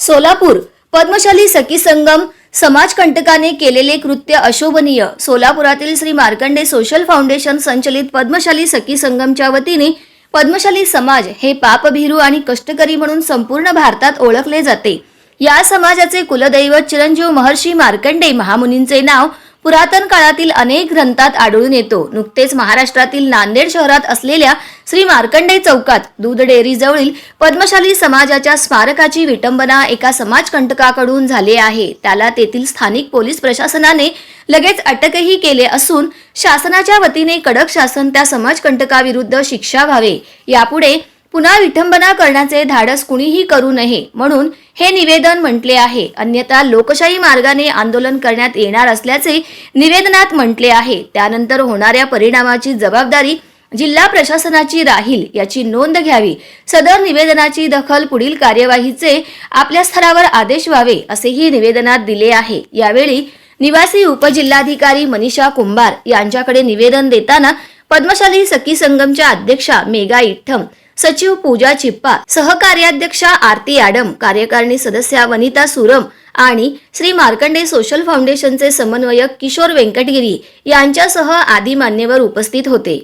सोलापूर पद्मशाली सखी संगम समाजकंटकाने केलेले कृत्य अशोभनीय. सोलापुरातील श्री मार्कंडे सोशल फाउंडेशन संचलित पद्मशाली सखी संगमच्या वतीने पद्मशाली समाज हे पापभिरू आणि कष्टकरी म्हणून संपूर्ण भारतात ओळखले जाते. या समाजाचे कुलदैवत चिरंजीव महर्षी मार्कंडे महामुनींचे नाव पुरातन काळातील अनेक ग्रंथात आढळून येतो. नुकतेच महाराष्ट्रातील नांदेड शहरात असलेल्या श्री मार्कंडे चौकात दूध डेअरी जवळील पद्मशाली समाजाच्या स्मारकाची विटंबना एका समाजकंटकाकडून झाली आहे. त्याला तेथील स्थानिक पोलीस प्रशासनाने लगेच अटकही केले असून शासनाच्या वतीने कडक शासन त्या समाजकंटकाविरुद्ध शिक्षा व्हावे. यापुढे पुन्हा विठंबना करण्याचे धाडस कुणीही करू नये म्हणून हे निवेदन म्हटले आहे. अन्यथा लोकशाही मार्गाने आंदोलन करण्यात येणार असल्याचे निवेदनात म्हटले आहे. त्यानंतर होणाऱ्या परिणामाची जबाबदारी जिल्हा प्रशासनाची राहील याची नोंद घ्यावी. सदर निवेदनाची दखल पुढील कार्यवाहीचे आपल्या स्तरावर आदेश व्हावे असेही निवेदनात दिले आहे. यावेळी निवासी उपजिल्हाधिकारी मनीषा कुंभार यांच्याकडे निवेदन देताना पद्मशाली सखी संगमच्या अध्यक्षा मेगा इठ्ठम सचिव पूजा चिप्पा सहकार्याध्यक्षा आरती ॲडम कार्यकारिणी सदस्या वनिता सुरम आणि श्री मार्कंडे सोशल फाउंडेशनचे समन्वयक किशोर व्यंकटगिरी यांच्यासह आदी मान्यवर उपस्थित होते.